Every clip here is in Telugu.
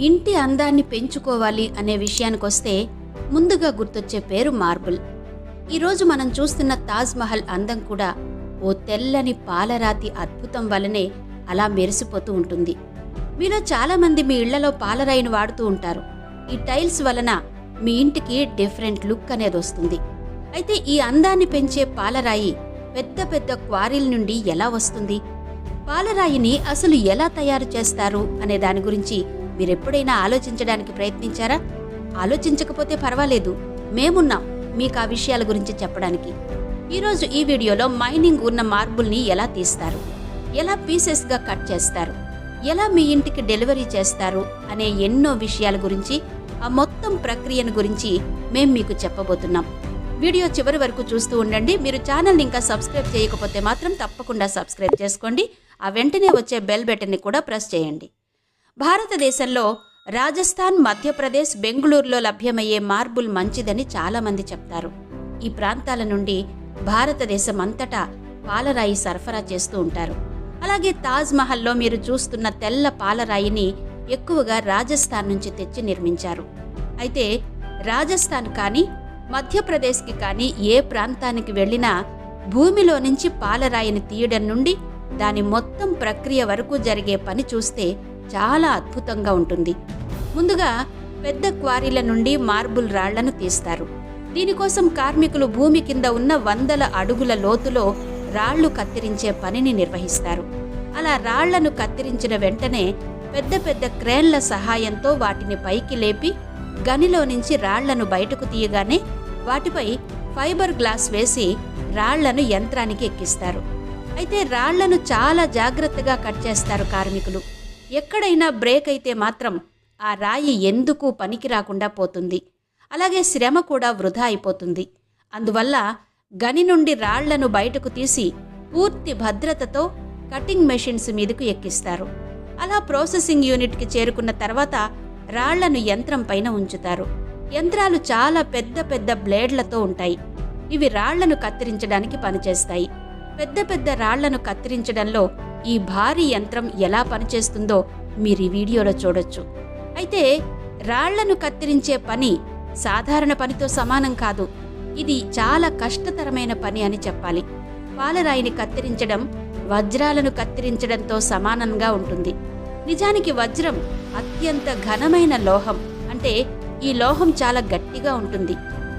ఇంటి అందాన్ని పెంచుకోవాలి అనే విషయానికొస్తే ముందుగా గుర్తొచ్చే పేరు మార్బుల్. ఈరోజు మనం చూస్తున్న తాజ్మహల్ అందం కూడా ఓ తెల్లని పాలరాతి అద్భుతం వలనే అలా మెరిసిపోతూ ఉంటుంది. మీలో చాలామంది మీ ఇళ్ళలో పాలరాయిని వాడుతూ ఉంటారు. ఈ టైల్స్ వలన మీ ఇంటికి డిఫరెంట్ లుక్ అనేది వస్తుంది. అయితే ఈ అందాన్ని పెంచే పాలరాయి పెద్ద పెద్ద క్వారీల నుండి ఎలా వస్తుంది? పాలరాయిని అసలు ఎలా తయారు చేస్తారు? అనే దాని గురించి మీరెప్పుడైనా ఆలోచించడానికి ప్రయత్నించారా? ఆలోచించకపోతే పర్వాలేదు. మేమున్నాం మీకు ఆ విషయాల గురించి చెప్పడానికి. ఈరోజు ఈ వీడియోలో మైనింగ్ ఉన్న మార్బుల్ని ఎలా తీస్తారు? ఎలా పీసెస్గా కట్ చేస్తారు? ఎలా మీ ఇంటికి డెలివరీ చేస్తారు? అనే ఎన్నో విషయాల గురించి ఆ మొత్తం ప్రక్రియను గురించి మేము మీకు చెప్పబోతున్నాం. వీడియో చివరి వరకు చూస్తూ ఉండండి. మీరు ఛానల్ని ఇంకా సబ్స్క్రైబ్ చేయకపోతే మాత్రం తప్పకుండా సబ్స్క్రైబ్ చేసుకోండి. ఆ వెంటనే వచ్చే బెల్ బటన్ని కూడా ప్రెస్ చేయండి. భారతదేశంలో రాజస్థాన్ మధ్యప్రదేశ్ బెంగళూరులో లభ్యమయ్యే మార్బుల్ మంచిదని చాలామంది చెప్తారు. ఈ ప్రాంతాల నుండి భారతదేశం అంతటా పాలరాయి సరఫరా చేస్తూ ఉంటారు. అలాగే తాజ్ మహల్లో మీరు చూస్తున్న తెల్ల పాలరాయిని ఎక్కువగా రాజస్థాన్ నుంచి తెచ్చి నిర్మించారు. అయితే రాజస్థాన్ కానీ మధ్యప్రదేశ్కి కానీ ఏ ప్రాంతానికి వెళ్ళినా భూమిలో నుంచి పాలరాయిని తీయడం నుండి దాని మొత్తం ప్రక్రియ వరకు జరిగే పని చూస్తే చాలా అద్భుతంగా ఉంటుంది. ముందుగా పెద్ద క్వారీల నుండి మార్బుల్ రాళ్ళను తీస్తారు. దీనికోసం కార్మికులు భూమి కింద ఉన్న వందల అడుగుల లోతులో రాళ్ళు కత్తిరించే పనిని నిర్వహిస్తారు. అలా రాళ్ళను కత్తిరించిన వెంటనే పెద్ద పెద్ద క్రేన్ల సహాయంతో వాటిని పైకి లేపి గనిలో నుంచి రాళ్ళను బయటకు తీయగానే వాటిపై ఫైబర్ గ్లాస్ వేసి రాళ్ళను యంత్రానికి ఎక్కిస్తారు. అయితే రాళ్ళను చాలా జాగ్రత్తగా కట్ చేస్తారు కార్మికులు. ఎక్కడైనా బ్రేక్ అయితే మాత్రం ఆ రాయి ఎందుకు పనికి రాకుండా పోతుంది? అలాగే శ్రమ కూడా వృధా అయిపోతుంది. అందువల్ల గని నుండి రాళ్ళను బయటకు తీసి పూర్తి భద్రతతో కటింగ్ మెషిన్స్ మీదకు ఎక్కిస్తారు. అలా ప్రాసెసింగ్ యూనిట్కి చేరుకున్న తర్వాత రాళ్ళను యంత్రం పైన ఉంచుతారు. యంత్రాలు చాలా పెద్ద పెద్ద బ్లేడ్లతో ఉంటాయి. ఇవి రాళ్ళను కత్తిరించడానికి పనిచేస్తాయి. పెద్ద పెద్ద రాళ్ళను కత్తిరించడంలో ఈ భారీ యంత్రం ఎలా పనిచేస్తుందో మీరు ఈ వీడియోలో చూడొచ్చు. అయితే రాళ్ళను కత్తిరించే పని సాధారణ పనితో సమానం కాదు. ఇది చాలా కష్టతరమైన పని అని చెప్పాలి. పాలరాయిని కత్తిరించడం వజ్రాలను కత్తిరించడంతో సమానంగా ఉంటుంది. నిజానికి వజ్రం అత్యంత ఘనమైన లోహం. అంటే ఈ లోహం చాలా గట్టిగా ఉంటుంది.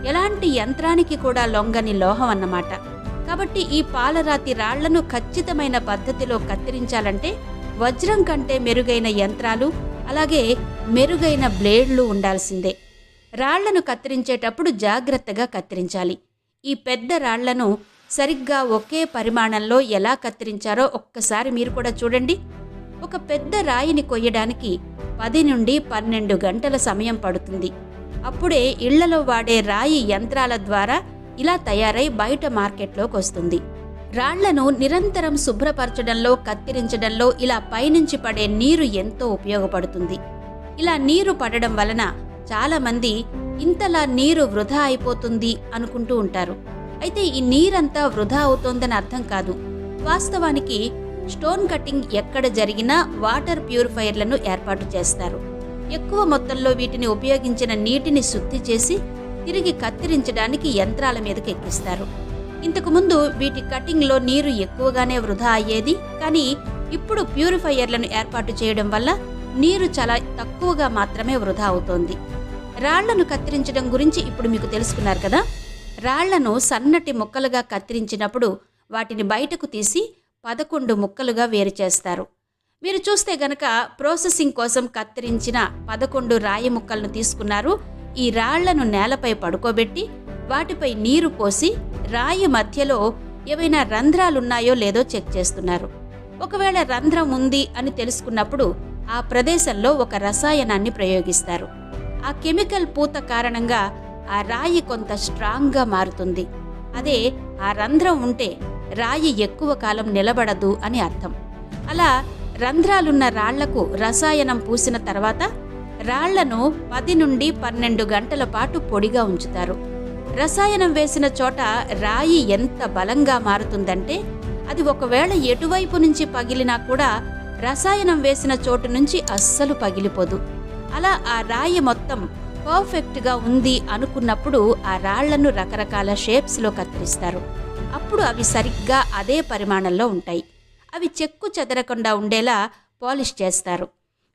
ఎలాంటి యంత్రానికి కూడా లొంగని లోహం అన్నమాట. కాబట్టి ఈ పాలరాతి రాళ్ళను ఖచ్చితమైన పద్ధతిలో కత్తిరించాలంటే వజ్రం కంటే మెరుగైన యంత్రాలు అలాగే మెరుగైన బ్లేడ్లు ఉండాల్సిందే. రాళ్ళను కత్తిరించేటప్పుడు జాగ్రత్తగా కత్తిరించాలి. ఈ పెద్ద రాళ్ళను సరిగ్గా ఒకే పరిమాణంలో ఎలా కత్తిరించారో ఒక్కసారి మీరు కూడా చూడండి. ఒక పెద్ద రాయిని కొయ్యడానికి పది నుండి పన్నెండు గంటల సమయం పడుతుంది. అప్పుడే ఇళ్ళలో వాడే రాయి యంత్రాల ద్వారా ఇలా తయారై బయట మార్కెట్లోకి వస్తుంది. రాళ్ళను నిరంతరం శుభ్రపరచడంలో కత్తిరించడంలో ఇలా పైనుంచి పడే నీరు ఎంతో ఉపయోగపడుతుంది. ఇలా నీరు పడడం వలన చాలామంది ఇంతలా నీరు వృధా అయిపోతుంది అనుకుంటూ ఉంటారు. అయితే ఈ నీరంతా వృధా అవుతోందని అర్థం కాదు. వాస్తవానికి స్టోన్ కటింగ్ ఎక్కడ జరిగినా వాటర్ ప్యూరిఫైయర్లను ఏర్పాటు చేస్తారు. ఎక్కువ మొత్తంలో వీటిని ఉపయోగించిన నీటిని శుద్ధి చేసి తిరిగి కత్తిరించడానికి యంత్రాల మీదకి ఎక్కిస్తారు. ఇంతకుముందు వీటి కటింగ్లో నీరు ఎక్కువగానే వృధా అయ్యేది కానీ ఇప్పుడు ప్యూరిఫైయర్లను ఏర్పాటు చేయడం వల్ల నీరు చాలా తక్కువగా మాత్రమే వృధా అవుతోంది. రాళ్ళను కత్తిరించడం గురించి ఇప్పుడు మీకు తెలుసుకున్నారు కదా? రాళ్ళను సన్నటి ముక్కలుగా కత్తిరించినప్పుడు వాటిని బయటకు తీసి పదకొండు ముక్కలుగా వేరు చేస్తారు. మీరు చూస్తే గనక ప్రాసెసింగ్ కోసం కత్తిరించిన పదకొండు రాయి ముక్కలను తీసుకున్నారు. ఈ రాళ్ళను నేలపై పడుకోబెట్టి వాటిపై నీరు పోసి రాయి మధ్యలో ఏవైనా రంధ్రాలున్నాయో లేదో చెక్ చేస్తున్నారు. ఒకవేళ రంధ్రం ఉంది అని తెలుసుకున్నప్పుడు ఆ ప్రదేశంలో ఒక రసాయనాన్ని ప్రయోగిస్తారు. ఆ కెమికల్ పూత కారణంగా ఆ రాయి కొంత స్ట్రాంగ్గా మారుతుంది. అదే ఆ రంధ్రం ఉంటే రాయి ఎక్కువ కాలం నిలబడదు అని అర్థం. అలా రంధ్రాలున్న రాళ్ళకు రసాయనం పూసిన తర్వాత రాళ్ళను పది నుండి పన్నెండు గంటల పాటు పొడిగా ఉంచుతారు. రసాయనం వేసిన చోట రాయి ఎంత బలంగా మారుతుందంటే అది ఒకవేళ ఎటువైపు నుంచి పగిలినా కూడా రసాయనం వేసిన చోటు నుంచి అస్సలు పగిలిపోదు. అలా ఆ రాయి మొత్తం పర్ఫెక్ట్గా ఉంది అనుకున్నప్పుడు ఆ రాళ్ళను రకరకాల షేప్స్లో కత్తిరిస్తారు. అప్పుడు అవి సరిగ్గా అదే పరిమాణంలో ఉంటాయి. అవి చెక్కు చెదరకుండా ఉండేలా పాలిష్ చేస్తారు.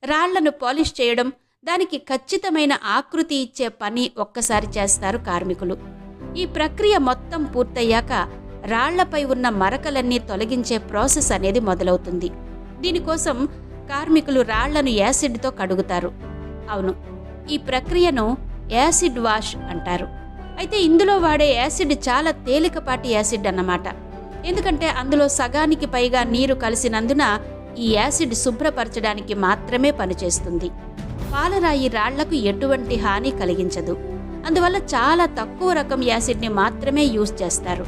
రాళ్ళను పాలిష్ చేయడం దానికి ఖచ్చితమైన ఆకృతి ఇచ్చే పని ఒక్కసారి చేస్తారు కార్మికులు. ఈ ప్రక్రియ మొత్తం పూర్తయ్యాక రాళ్ళపై ఉన్న మరకలన్నీ తొలగించే ప్రాసెస్ అనేది మొదలవుతుంది. దీనికోసం కార్మికులు రాళ్ళను యాసిడ్తో కడుగుతారు. అవును ఈ ప్రక్రియను యాసిడ్ వాష్ అంటారు. అయితే ఇందులో వాడే యాసిడ్ చాలా తేలికపాటి యాసిడ్ అన్నమాట. ఎందుకంటే అందులో సగానికి పైగా నీరు కలిసినందున ఈ యాసిడ్ శుభ్రపరచడానికి మాత్రమే పనిచేస్తుంది. పాలరాయి రాళ్ళకు ఎటువంటి హాని కలిగించదు. అందువల్ల చాలా తక్కువ రకం యాసిడ్ని మాత్రమే యూజ్ చేస్తారు.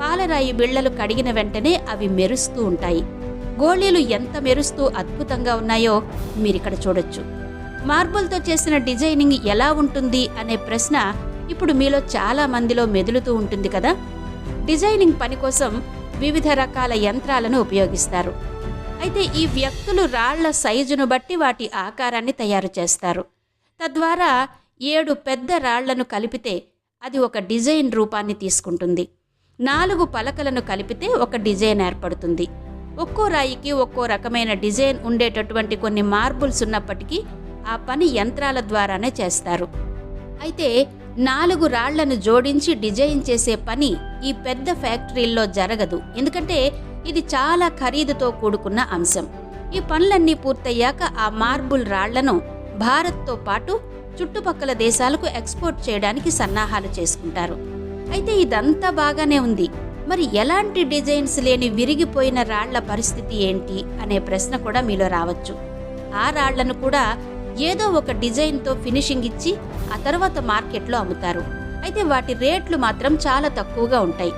పాలరాయి బిళ్ళలు కడిగిన వెంటనే అవి మెరుస్తూ ఉంటాయి. గోళీలు ఎంత మెరుస్తూ అద్భుతంగా ఉన్నాయో మీరు ఇక్కడ చూడొచ్చు. మార్బుల్తో చేసిన డిజైనింగ్ ఎలా ఉంటుంది అనే ప్రశ్న ఇప్పుడు మీలో చాలా మందిలో మెదులుతూ ఉంటుంది కదా? డిజైనింగ్ పని కోసం వివిధ రకాల యంత్రాలను ఉపయోగిస్తారు. అయితే ఈ వ్యక్తులు రాళ్ళ సైజును బట్టి వాటి ఆకారాన్ని తయారు చేస్తారు. తద్వారా ఏడు పెద్ద రాళ్ళను కలిపితే అది ఒక డిజైన్ రూపాన్ని తీసుకుంటుంది. నాలుగు పలకలను కలిపితే ఒక డిజైన్ ఏర్పడుతుంది. ఒక్కో రాయికి ఒక్కో రకమైన డిజైన్ ఉండేటటువంటి కొన్ని మార్బుల్స్ ఉన్నప్పటికీ ఆ పని యంత్రాల ద్వారానే చేస్తారు. అయితే నాలుగు రాళ్ళను జోడించి డిజైన్ చేసే పని ఈ పెద్ద ఫ్యాక్టరీల్లో జరగదు. ఎందుకంటే ఇది చాలా ఖరీదుతో కూడుకున్న అంశం. ఈ పనులన్నీ పూర్తయ్యాక ఆ మార్బుల్ రాళ్ళను భారత్తో పాటు చుట్టుపక్కల దేశాలకు ఎక్స్పోర్ట్ చేయడానికి సన్నాహాలు చేసుకుంటారు. అయితే ఇదంతా బాగానే ఉంది. మరి ఎలాంటి డిజైన్స్ లేని విరిగిపోయిన రాళ్ళ పరిస్థితి ఏంటి? అనే ప్రశ్న కూడా మీలో రావచ్చు. ఆ రాళ్ళను కూడా ఏదో ఒక డిజైన్తో ఫినిషింగ్ ఇచ్చి ఆ తర్వాత మార్కెట్లో అమ్ముతారు. అయితే వాటి రేట్లు మాత్రం చాలా తక్కువగా ఉంటాయి.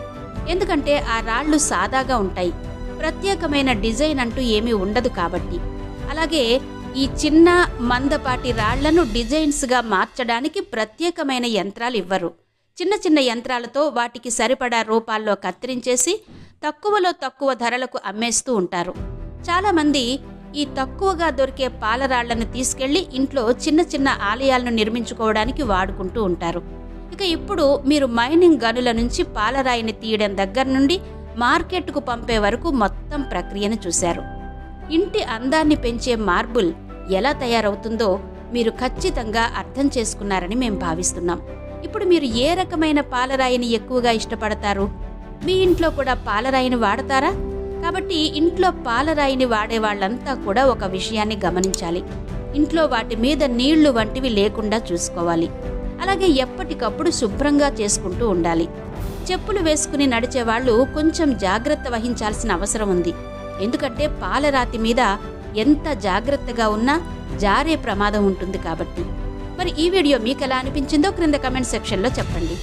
ఎందుకంటే ఆ రాళ్ళు సాదాగా ఉంటాయి. ప్రత్యేకమైన డిజైన్ అంటూ ఏమీ ఉండదు కాబట్టి. అలాగే ఈ చిన్న మందపాటి రాళ్ళను డిజైన్స్గా మార్చడానికి ప్రత్యేకమైన యంత్రాలు ఇవ్వరు. చిన్న చిన్న యంత్రాలతో వాటికి సరిపడా రూపాల్లో కత్తిరించేసి తక్కువలో తక్కువ ధరలకు అమ్మేస్తూ ఉంటారు. చాలామంది ఈ తక్కువగా దొరికే పాలరాళ్ళను తీసుకెళ్ళి ఇంట్లో చిన్న చిన్న ఆలయాలను నిర్మించుకోవడానికి వాడుకుంటూ ఉంటారు. ఇక ఇప్పుడు మీరు మైనింగ్ గనుల నుంచి పాలరాయిని తీయడం దగ్గర నుండి మార్కెట్కు పంపే వరకు మొత్తం ప్రక్రియను చూశారు. ఇంటి అందాన్ని పెంచే మార్బుల్ ఎలా తయారవుతుందో మీరు ఖచ్చితంగా అర్థం చేసుకున్నారని మేము భావిస్తున్నాం. ఇప్పుడు మీరు ఏ రకమైన పాలరాయిని ఎక్కువగా ఇష్టపడతారు? మీ ఇంట్లో కూడా పాలరాయిని వాడతారా? కాబట్టి ఇంట్లో పాలరాయిని వాడే వాళ్ళంతా కూడా ఒక విషయాన్ని గమనించాలి. ఇంట్లో వాటి మీద నీళ్ళు వంటివి లేకుండా చూసుకోవాలి. అలాగే ఎప్పటికప్పుడు శుభ్రంగా చేసుకుంటూ ఉండాలి. చెప్పులు వేసుకుని నడిచే వాళ్ళు కొంచెం జాగ్రత్త వహించాల్సిన అవసరం ఉంది. ఎందుకంటే పాలరాతి మీద ఎంత జాగ్రత్తగా ఉన్నా జారే ప్రమాదం ఉంటుంది కాబట్టి. మరి ఈ వీడియో మీకు ఎలా అనిపించిందో క్రింద కమెంట్ సెక్షన్లో చెప్పండి.